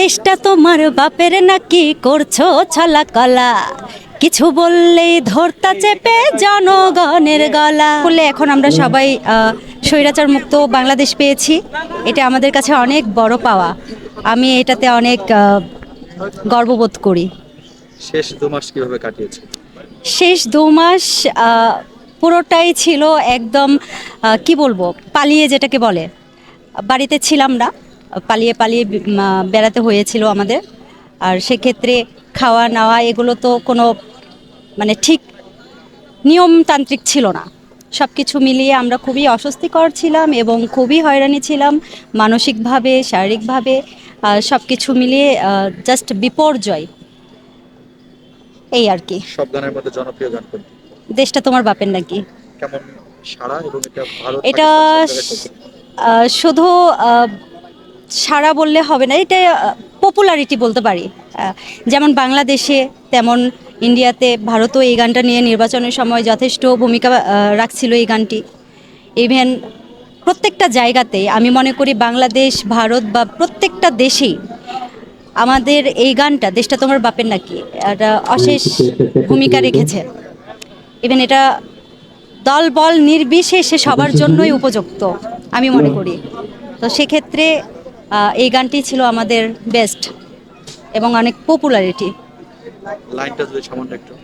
দেশটা তোমার বাপের নাকি করছ ছলা কলা কিছু বললেই ধরতা চেপে জনগণের গলা। বলে এখন আমরা সবাই স্বৈরাচার মুক্ত বাংলাদেশ পেয়েছি। এটা আমাদের কাছে অনেক বড় পাওয়া। আমি এটাতে অনেক গর্ববোধ করি। শেষ দু মাস কীভাবে কাটিয়েছে? শেষ দু মাস পুরোটাই ছিল একদম কি বলব? পালিয়ে যেটাকে বলে। বাড়িতে ছিলাম না। পালিয়ে পালিয়ে বেড়াতে হয়েছিল আমাদের। আর সেক্ষেত্রে খাওয়া নাওয়া এগুলো তো কোনো মানে ঠিক নিয়মতান্ত্রিক ছিল না। সব কিছু মিলিয়ে আমরা খুবই অস্বস্তিকর ছিলাম এবং খুবই হয়রানি ছিলাম মানসিকভাবে শারীরিকভাবে সব কিছু মিলিয়ে জাস্ট বিপর্যয়। এই আর কি। সব গানের মধ্যে জনপ্রিয় গান কোনটি? দেশটা তোমার বাপের নাকি? কেমন সারা এবং এটা ভারত এটা শুধু সারা বললে হবে না, এটা পপুলারিটি বলতে পারি। যেমন বাংলাদেশে, তেমন ইন্ডিয়াতে ভারতও এই গানটা নিয়ে নির্বাচনের সময় যথেষ্ট ভূমিকা রাখছিল এই গানটি। ইভেন প্রত্যেকটা জায়গাতে আমি মনে করি বাংলাদেশ, ভারত বা প্রত্যেকটা দেশেই আমাদের এই গানটা, দেশটা তোমার বাপের নাকি একটা অশেষ ভূমিকা রেখেছে। ইভেন এটা দল বল নির্বিশেষে সবার জন্যই উপযুক্ত, আমি মনে করি। তো সেক্ষেত্রে এই গানটি ছিল আমাদের বেস্ট এবং অনেক পপুলারিটি লাইনটা যদি সামান্য একটু।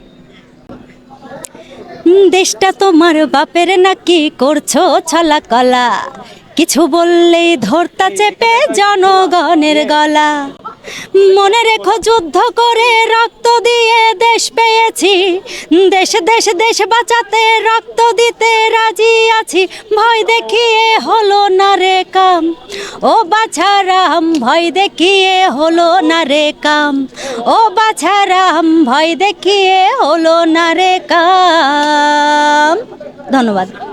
দেশটা তোমার বাপের নাকি করছ ছলা কলা কিছু বললেই ধরতা চেপে জনগণের গলা। মনে রেখো যুদ্ধ করে রক্ত দিয়ে দেশ পেয়েছি। দেশ দেশ দেশ বাঁচাতে রক্ত দিতে রাজি আছি। ভয় দেখিয়ে হলো না রে কাম। ও বাছারাম, ভয় দেখিয়ে হলো না রে কাম। ও বাছারাম, ভয় দেখিয়ে হলো না রে কাম। ধন্যবাদ।